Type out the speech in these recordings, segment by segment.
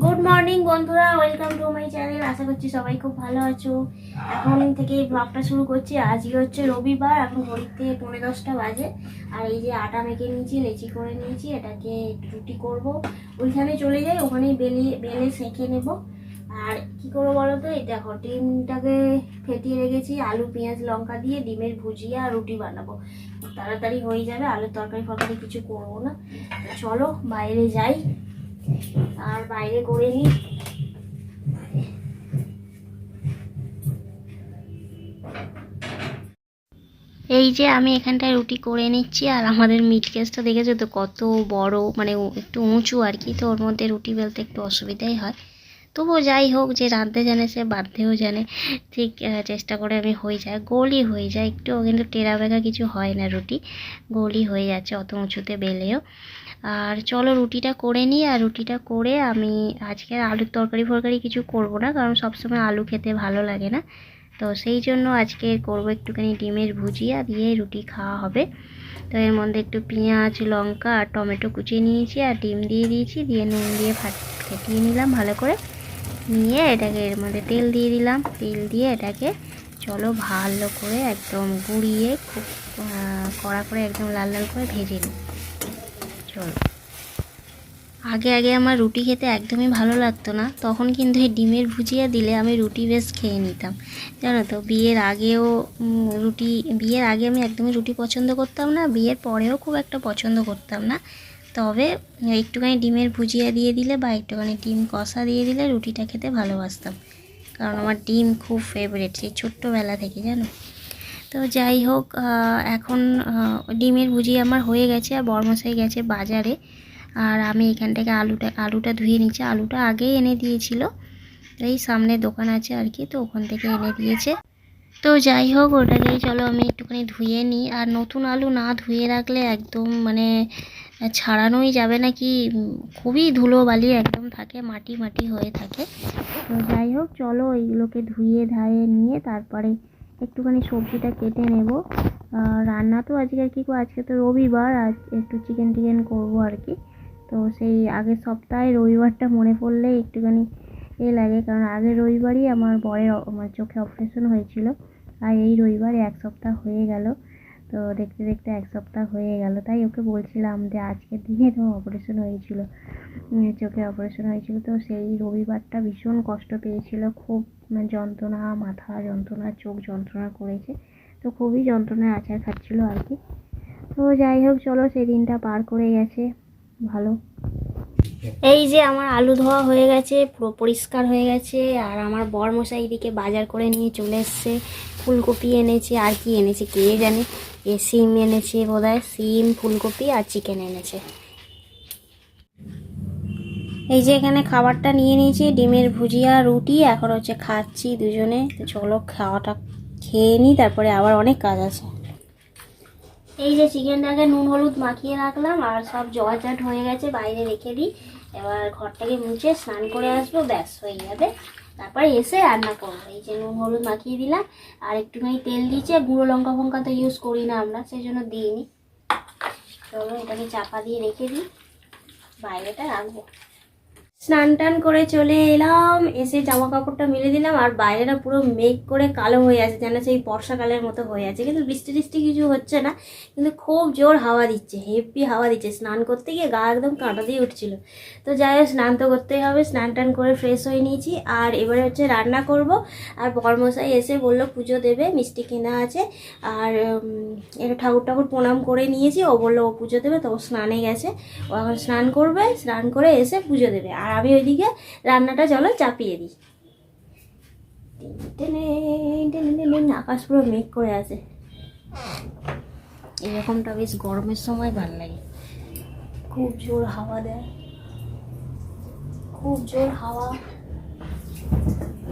Good morning বন্ধুরা welcome to my channel আশা করছি সবাই খুব ভালো আছো। এখন থেকে ব্লগটা শুরু করছি। আজকে হচ্ছে রবিবার, এখন ঘড়িতে পনেরো দশটা বাজে। আর এই যে আটা মেখে নিয়েছি, লেচি করে নিয়েছি, এটাকে রুটি করব। ওইখানে চলে যাই, ওখানেই বেলিয়ে বেলে সেঁকে নেব। আর কি করব বলো তো? এই দেখো, ডিমটাকে ফেটিয়ে রেখেছি। আলু, পেঁয়াজ, লঙ্কা দিয়ে ডিমের ভুজিয়া আর রুটি বানাবো। তাড়াতাড়ি হয়ে যাবে, আলুর তরকারি ফরকারি কিছু করব না। চলো, বাইরে যাই। আর বাইরে করে নিই। এই যে আমি এখানটায় রুটি করে নিচ্ছি, আর আমাদের মিট কেসটা দেখেছ তো, কত বড় মানে একটু উঁচু আর কি, তো ওর মধ্যে রুটি বেলতে একটু অসুবিধাই হয়। তবুও যাই হোক যে রাঁধতে জানে সে বাঁধতেও জানে। ঠিক চেষ্টা করে আমি হয়ে যায় গোলই হয়ে যায় একটু কিন্তু টেরা বেগা কিছু হয় না রুটি। গোলই হয়ে যাচ্ছে অত উঁচুতে বেলেও। আর চলো রুটিটা করে নিই। আর রুটিটা করে আমি আজকে আলুর তরকারি ফরকারি কিছু করব না, কারণ সবসময় আলু খেতে ভালো লাগে না। তো সেই জন্য আজকে করব একটুখানি ডিমের ভুজিয়া দিয়ে রুটি খাওয়া হবে। তো এর মধ্যে একটু পেঁয়াজ, লঙ্কা আর টমেটো কুচিয়ে নিয়েছি। আর ডিম দিয়ে দিয়েছি। দিয়ে নুন দিয়ে ফাট ফেটিয়ে নিলাম ভালো করে। নিয়ে এটাকে এর মধ্যে তেল দিয়ে দিলাম। তেল দিয়ে এটাকে চলো ভালো করে একদম গুঁড়িয়ে খুব কড়া করে একদম লাল লাল করে ভেজে নিই। চলো। আগে আগে আমার রুটি খেতে একদমই ভালো লাগতো না। তখন কিন্তু এই ডিমের ভুজিয়া দিলে আমি রুটি বেশ খেয়ে নিতাম। জানো তো, বিয়ের আগেও রুটি, বিয়ের আগে আমি একদমই রুটি পছন্দ করতাম না, বিয়ের পরেও খুব একটা পছন্দ করতাম না। তবে একটুখানি ডিমের ভুজিয়া দিয়ে দিলে বা একটুখানি ডিম কষা দিয়ে দিলে রুটিটা খেতে ভালোবাসতাম। কারণ আমার ডিম খুব ফেভারিট সেই ছোট্টবেলা থেকে, জানো? তো যাই হোক এখন ডিমের ভুজি আমার হয়ে গেছে আর বরমশাই গেছে বাজারে। আর আমি এখান থেকে আলুটা আলুটা ধুয়ে নিচ্ছি আলুটা আগেই এনে দিয়েছিল। এই সামনে দোকান আছে আর কি, তো ওখান থেকে এনে দিয়েছে। তো যাই হোক ওটাকেই চলো আমি একটুখানি ধুয়ে নিই। আর নতুন আলু না ধুয়ে রাখলে একদম মানে ছাড়ানোই যাবে না কি খুবই ধুলো বালি একদম থাকে, মাটি মাটি হয়ে থাকে। তো যাই হোক, চলো এইগুলোকে ধুয়ে ধায়ে নিয়ে তারপরে একটুখানি সবজিটা কেটে নেব। রান্না তো আজকে আর কি আজকে তো রবিবার, আজ একটু চিকেন টিকেন করব আর কি। তো সেই আগের সপ্তাহে রবিবারটা মনে পড়লে একটুখানি এ লাগে, কারণ আগের রবিবারই আমার বরের, আমার চোখে অপারেশন হয়েছিল। আর এই রবিবার এক সপ্তাহ হয়ে গেল। তো দেখতে দেখতে এক সপ্তাহ হয়ে গেল। তাই ওকে বলছিলাম যে আজকের দিনে তো অপারেশন হয়েছিল। চোখে অপারেশন হয়েছিল। তো সেই রবিবারটা ভীষণ কষ্ট পেয়েছিল। খুব মানে যন্ত্রণা, মাথা যন্ত্রণা, চোখ যন্ত্রণা করেছে। তো খুবই যন্ত্রণায় আচার খাচ্ছিল আর কি। তো যাই হোক, চলো সেই দিনটা পার করে গেছে। ভালো। এই যে আমার আলু ধোয়া হয়ে গেছে, পুরো পরিষ্কার হয়ে গেছে। আর আমার বর মশাই এদিকে বাজার করে নিয়ে চলে এসছে। ফুলকপি এনেছে, আর কি এনেছে কে জানে? এ সিম এনেছে বোধহয়, সিম, ফুলকপি আর চিকেন এনেছে। এই যে এখানে খাবারটা নিয়ে নিয়েছি, ডিমের ভুজিয়া, রুটি, এখন হচ্ছে খাচ্ছি দুজনে। চলো খাওয়াটা খেয়ে নিই তারপরে আবার অনেক কাজ আছে। এই যে চিকেনটাকে নুন, হলুদ মাখিয়ে রাখলাম, আর সব জগাচাট হয়ে গেছে, বাইরে রেখে দিই। এবার ঘরটাকে মুছে স্নান করে আসব, ব্যাস, হয়ে যাবে। তারপরে এসে রান্না করব। এই যে নুন, হলুদ মাখিয়ে দিলাম, আর একটুখানি তেল দিয়েছি গুঁড়ো লঙ্কা ফঙ্কা তো ইউজ করি না আমরা সেই জন্য দিইনি। চলো এটাকে চাপা দিয়ে রেখে দিই, বাইরেটা রাখব। স্নান টান করে চলে এলাম, এসে জামা কাপড়টা মেলে দিলাম, আর বাইরেটা পুরো মেঘ করে কালো হয়ে আছে, যেন সেই বর্ষাকালের মতো হয়ে আছে। কিন্তু বৃষ্টি টিষ্টি কিছু হচ্ছে না, কিন্তু খুব জোর হাওয়া দিচ্ছে, হেভি হাওয়া দিচ্ছে। স্নান করতে গিয়ে গা একদম কাঁটা দিয়ে উঠছিল। তো যাই হোক, স্নান তো করতেই হবে, স্নান টান করে ফ্রেশ হয়ে নিয়েছি, আর এবারে হচ্ছে রান্না করব। আর বরমশাই এসে বলল, পুজো দেবে, মিষ্টি কেনা আছে, আর এটা ঠাকুর ঠাকুর প্রণাম করে নিয়েছি। ও বলল, ও পুজো দেবে, তো ও স্নানে গেছে। ও এখন স্নান করবে, স্নান করে এসে পুজো দেবে। আর আমি ওইদিকে, রান্নাটা চলো চাপিয়ে দিই। আকাশ পুরো মেঘ করে আছে। এরকমটা বেশ গরমের সময় ভালো লাগে। খুব জোর হাওয়া দেয়। খুব জোর হাওয়া।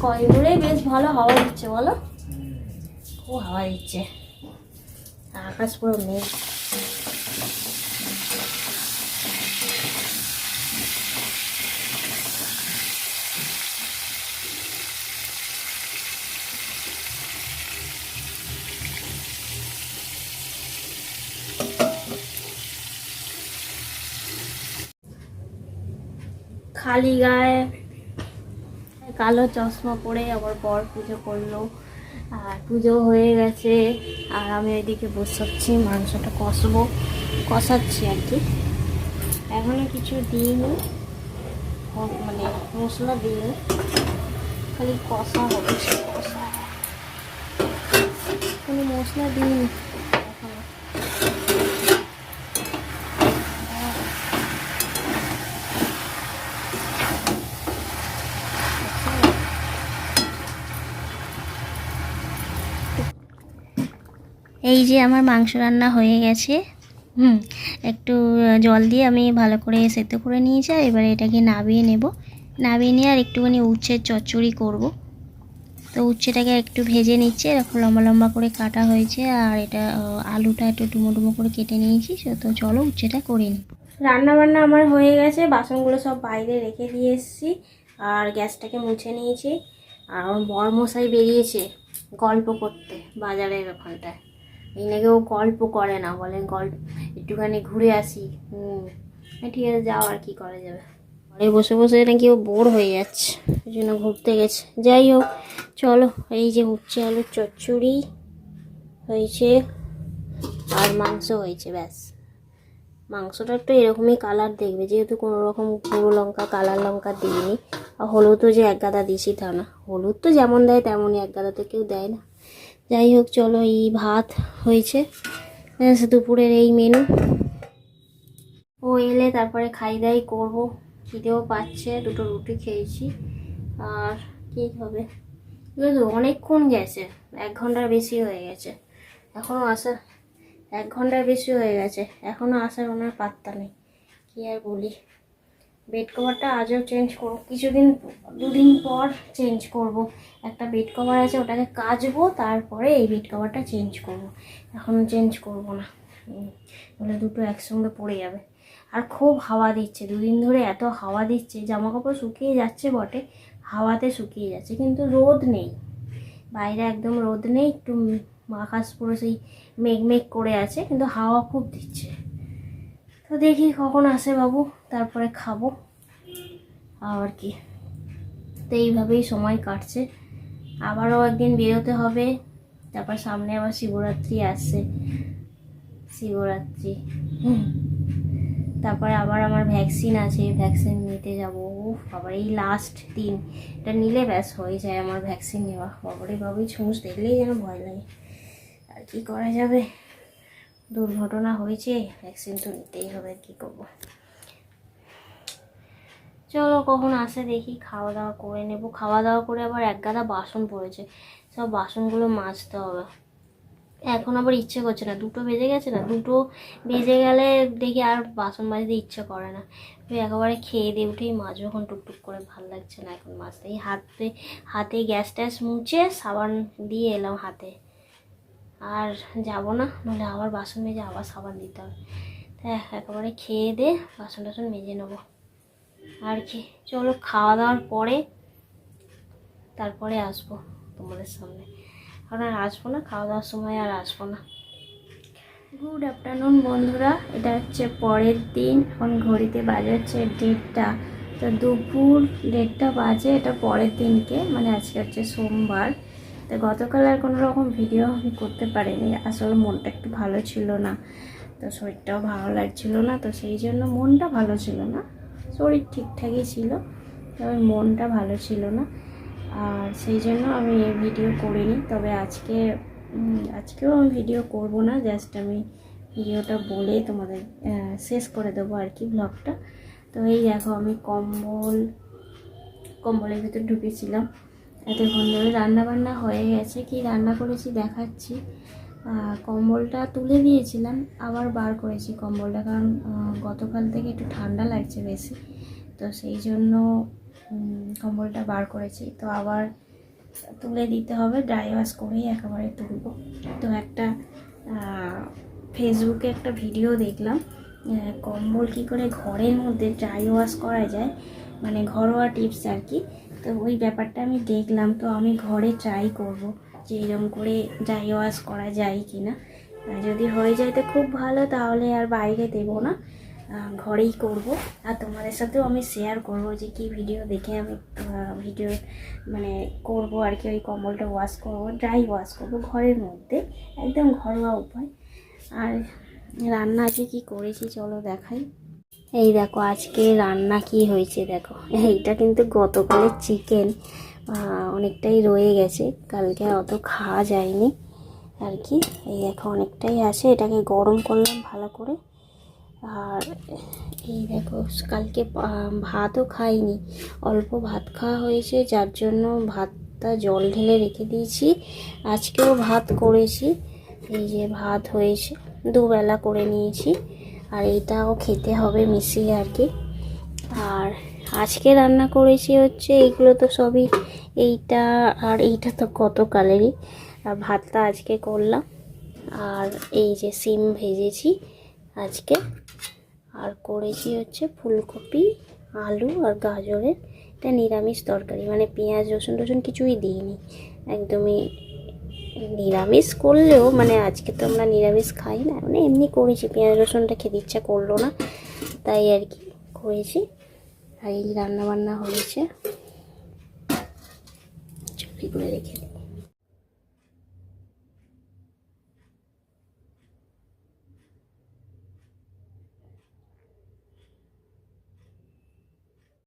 কয়গুলোই বেশ ভালো হাওয়া দিচ্ছে বলো? খুব হাওয়া দিচ্ছে। আকাশ পুরো মেঘ। খালি গায়ে, কালো চশমা পরে আবার বর পুজো করল। আর পুজো হয়ে গেছে, আর আমি ওইদিকে বসাচ্ছি, মাংসটা কষবো। কষাচ্ছি আর কি। এখনও কিছু দিইনি মানে মশলা দিইনি। খালি কষা হবে, কষা কোনো মশলা দিইনি এখনও এই যে আমার মাংস রান্না হয়ে গেছে। হুম, একটু জল দিয়ে আমি ভালো করে সেদ্ধ করে নিয়েছি আর এবারে এটাকে নাবিয়ে নেব। নাবিয়ে নিয়ে আর একটুখানি উচ্ছের চচ্চড়ি করব। তো উচ্ছেটাকে একটু ভেজে নিচ্ছে এরকম লম্বা লম্বা করে কাটা হয়েছে আর এটা আলুটা একটু ডুমো ডুমো করে কেটে নিয়েছি। তো চলো উচ্ছেটা করে নিই। রান্না বান্না আমার হয়ে গেছে, বাসনগুলো সব বাইরে রেখে দিয়ে এসেছি আর গ্যাসটাকে মুছে নিয়েছি। আর বর মশাই বেরিয়েছে গল্প করতে, বাজারের ওখানটায়। এই নাকি ও গল্প করে না বলে গল্প, একটুখানি ঘুরে আসি, হুম। ঠিক আছে, যাও আর কি করা যাবে। ঘরে বসে বসে নাকি ও বোর হয়ে যাচ্ছে ওই জন্য ঘুরতে গেছে। যাই হোক, চলো, এই যে উচ্ছে আলুর চচ্চড়ি হয়েছে আর মাংস হয়েছে, ব্যাস। মাংসটা একটু এরকমই কালার দেখবে, যেহেতু কোনো রকম গুঁড়ো লঙ্কা, কালার লঙ্কা দিইনি। আর হলুদও যে এক গাদা দিছি তা না। হলুদ তো যেমন দেয়, তেমনই এক গাদা তো কেউ দেয় না। যাই হোক, চলো এই ভাত হয়েছে। দুপুরের এই মেনু ও এলে তারপরে খাই দাই করব। খিদেও পাচ্ছে, দুটো রুটি খেয়েছি। আর কী হবে? অনেকক্ষণ গেছে। এক ঘণ্টার বেশি হয়ে গেছে। এখনও আসার, এক ঘণ্টার বেশি হয়ে গেছে। এখনও আসার ওনার পাত্তা নেই। কী আর বলি? বেড কভারটা আজও চেঞ্জ করব, কিছুদিন, দুদিন পর চেঞ্জ করব। একটা বেড কভার আছে, ওটাকে কাচবো, তারপরে এই বেড কভারটা চেঞ্জ করব। এখন চেঞ্জ করব না। নাহলে দুটো একসঙ্গে পড়ে যাবে। আর খুব হাওয়া দিচ্ছে, দুদিন ধরে এত হাওয়া দিচ্ছে জামা কাপড় শুকিয়ে যাচ্ছে বটে, হাওয়াতে শুকিয়ে যাচ্ছে, কিন্তু রোদ নেই। বাইরে একদম রোদ নেই, একটু আকাশ পুরো সেই মেঘ মেঘ করে আছে, কিন্তু হাওয়া খুব দিচ্ছে। তো দেখি কখন আসে বাবু, তারপরে খাব। আর কি। তো এইভাবেই সময় কাটছে। আবারও একদিন বেরোতে হবে। তারপর সামনে আবার শিবরাত্রি আসছে। শিবরাত্রি। তারপরে আবার আমার ভ্যাকসিন আছে ভ্যাকসিন নিতে যাব। আবার এই লাস্ট দিন। এটা নিলে ব্যাস, হয়ে যায় আমার ভ্যাকসিন নেওয়া। বাবারে বাবুই ছুঁচ দেখলেই যেন ভয় লাগে। আর কি করা যাবে? দুর্ঘটনা হয়েছে ভ্যাকসিন তো নিতেই হবে, কি করব? চলো কখন আসে দেখি, খাওয়া দাওয়া করে নেব। খাওয়া দাওয়া করে আবার এক গাদা বাসন পড়েছে, সব বাসনগুলো মাজতে হবে। এখন আবার ইচ্ছে করছে না, দুটো বেজে গেছে না, দুটো বেজে গেলে দেখি আর বাসন মাজতে ইচ্ছে করে না। একেবারে খেয়ে দিয়ে উঠেই মাজবো এখন, টুকটুক করে, ভালো লাগছে না এখন মাজতে। এই হাতে হাতে গ্যাস ট্যাস মুছে সাবান দিয়ে এলাম হাতে। আর যাব না, নাহলে আবার বাসন মেজে আবার সাবান দিতে হবে। তাই একেবারে খেয়ে দিয়ে বাসন টাসন মেজে নেব। আর কি, চলো খাওয়া দাওয়ার পরে তারপরে আসব তোমাদের সামনে। এখন আর আসব না, খাওয়া দাওয়ার সময় আর আসব না। গুড আফটারনুন বন্ধুরা। এটা হচ্ছে পরের দিন। এখন ঘড়িতে বাজে হচ্ছে দেড়টা। তো দুপুর দেড়টা বাজে, এটা পরের দিনকে। মানে আজকে হচ্ছে সোমবার। তো গতকাল আর কোনো রকম ভিডিও আমি করতে পারিনি। আসলে মনটা একটু ভালো ছিল না। তো শরীরটাও ভালো লাগছিল না। তো সেই জন্য মনটা ভালো ছিল না। শরীর ঠিকঠাকই ছিল, তবে মনটা ভালো ছিল না। আর সেই জন্য আমি ভিডিও করিনি। তবে আজকে আজকেও আমি ভিডিও করব না। জাস্ট আমি ভিডিওটা বলে তোমাদের শেষ করে দেবো আর কি ব্লগটা তো এই দেখো আমি কম্বল, কম্বলের ভিতর ঢুকেছিলাম। এতক্ষণ ধরে রান্না বান্না হয়ে গেছে, কি রান্না করেছি দেখাচ্ছি। কম্বলটা তুলে দিয়েছিলাম আবার বার করেছি কম্বলটা, কারণ গতকাল থেকে একটু ঠান্ডা লাগছে বেশি। তো সেই জন্য কম্বলটা বার করেছি। তো আবার তুলে দিতে হবে ড্রাই ওয়াশ করেই একেবারে তুলবো। তো একটা ফেসবুকে একটা ভিডিও দেখলাম কম্বল কী করে ঘরের মধ্যে ড্রাই ওয়াশ করা যায়। মানে ঘরোয়া টিপস আর কি। তো ওই ব্যাপারটা আমি দেখলাম, তো আমি ঘরে ট্রাই করব যে এরকম করে ড্রাই ওয়াশ করা যায় কি না যদি হয়ে যায় তো খুব ভালো, তাহলে আর বাইরে দেবো না। ঘরেই করব। আর তোমাদের সাথেও আমি শেয়ার করব যে কি ভিডিও দেখে আমি ভিডিও মানে করব আর কি, ওই কম্বলটা ওয়াশ করব ড্রাই ওয়াশ করব ঘরের মধ্যে। একদম ঘরোয়া উপায়। আর রান্না আজকে কি করেছি চলো দেখাই। এই দেখো, আজকে রান্না কি হয়েছে দেখো। এইটা কিন্তু গতকালের চিকেন অনেকটাই রয়ে গেছে। কালকে অত খাওয়া যায়নি। আর কি, এই দেখো, অনেকটাই আছে। এটাকে গরম করলাম ভালো করে। আর এই দেখো, কালকে ভাতও খাইনি। অল্প ভাত খাওয়া হয়েছে, যার জন্য ভাতটা জল ঢেলে রেখে দিয়েছি। আজকেও ভাত করেছি। এই যে ভাত হয়েছে, দুবেলা করে নিয়েছি। আর এইটাও খেতে হবে মিশিয়ে আর কি। আর আজকে রান্না করেছি হচ্ছে এইগুলো তো সবই এইটা আর এইটা তো গতকালেরই আর ভাতটা আজকে করলাম। আর এই যে সিম ভেজেছি আজকে। আর করেছি হচ্ছে ফুলকপি, আলু আর গাজরের। এটা নিরামিষ তরকারি মানে পেঁয়াজ, রসুন, টসুন কিছুই দিইনি। একদমই নিরামিষ করলেও মানে আজকে তো আমরা নিরামিষ খাই না মানে এমনি করেছি, পেঁয়াজ রসুনটা খেতে ইচ্ছা করল না, তাই আর কি করেছি। আর এই রান্নাবান্না হয়েছে। চুপি করে রেখে দিই।